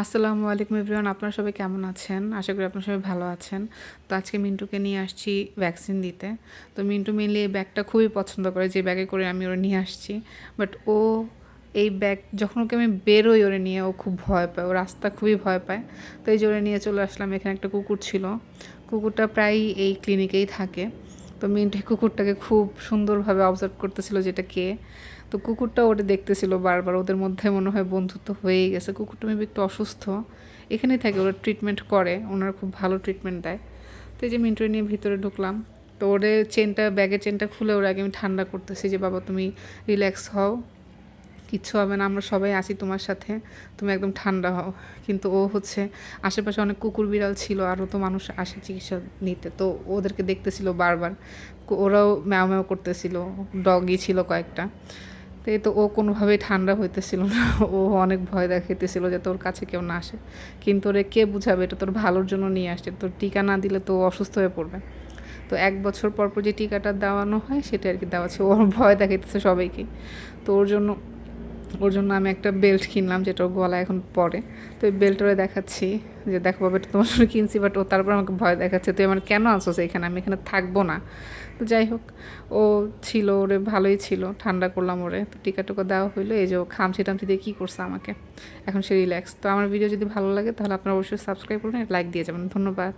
আসসালামু আলাইকুম এভরিওয়ান, আপনারা সবাই কেমন আছেন? আশা করি আপনারা সবাই ভালো আছেন। তো আজকে মিন্টুকে নিয়ে আসছি ভ্যাকসিন দিতে। তো মিন্টু মেনলি এই ব্যাগটা খুবই পছন্দ করে, যে ব্যাগে করে আমি ওরা নিয়ে আসছি। বাট ও এই ব্যাগ যখন ওকে আমি বেরোই ওরে নিয়ে, ও খুব ভয় পায়, ও রাস্তা খুবই ভয় পায়। তো এই ওরে নিয়ে চলে আসলাম, এখানে একটা কুকুর ছিল। কুকুরটা প্রায়ই এই ক্লিনিকেই থাকে। তো মিন্টু কুকুরটাকে খুব সুন্দরভাবে অবজার্ভ করতেছিল যেটা কে। তো কুকুরটা ওটা দেখতেছিল বারবার, ওদের মধ্যে মনে হয় বন্ধুত্ব হয়েই গেছে। কুকুরটা মেবি একটু অসুস্থ, এখানেই থাকে, ওরা ট্রিটমেন্ট করে, ওনারা খুব ভালো ট্রিটমেন্ট দেয়। তো এই যে মিন্টু নিয়ে ভিতরে ঢুকলাম, তো ওদের চেনটা ব্যাগের চেনটা খুলে ওরা আগে আমি ঠান্ডা করতেছি যে, বাবা, তুমি রিল্যাক্স হও। কিচ্ছু হবে না, আমরা সবাই আছি তোমার সাথে, তুমি একদম ঠান্ডা হও। কিন্তু ও হচ্ছে, আশেপাশে অনেক কুকুর বিড়াল ছিল আরও তো মানুষ আসে চিকিৎসা নিতে, তো ওদেরকে দেখতেছিল বারবার। ওরাও ম্যাও ম্যাও করতেছিল, ডগই ছিল কয়েকটা। তো এই তো ও কোনোভাবেই ঠান্ডা হইতেছিল না, ও অনেক ভয় দেখাইতেছিল যে তোর কাছে কেউ না আসে। কিন্তু ওরে কে বুঝাবে, এটা তোর ভালোর জন্য নিয়ে আসছে, তোর টিকা না দিলে তো অসুস্থ হয়ে পড়বে। তো এক বছর পর পর যে টিকাটা দেওয়ানো হয় সেটা আর কি দেওয়াচ্ছে ওর ভয় দেখাইতেছে সবাইকে। তো ওর জন্য ওর জন্য আমি একটা বেল্ট কিনলাম, যেটা ওর গলায় এখন পরে তো এই বেল্টরে দেখাচ্ছি, যে দেখো বাবা, এটা তোমার জন্য কিনছি বাট ও তারপর আমাকে ভয় দেখাচ্ছে, তুই আমার কেন আনছোস এখানে? আমি এখানে থাকব না। তো যাই হোক, ও ছিল, ওরে ভালোই ছিল, ঠান্ডা করলাম ওরে। তো টিকা টুকা দেওয়া হইল, এই যে ও খামছি টামছি দিয়ে কী করছে আমাকে? এখন সে রিল্যাক্স তো আমার ভিডিও যদি ভালো লাগে, তাহলে আপনারা অবশ্যই সাবস্ক্রাইব করবেন লাইক দিয়ে যাবেন। ধন্যবাদ।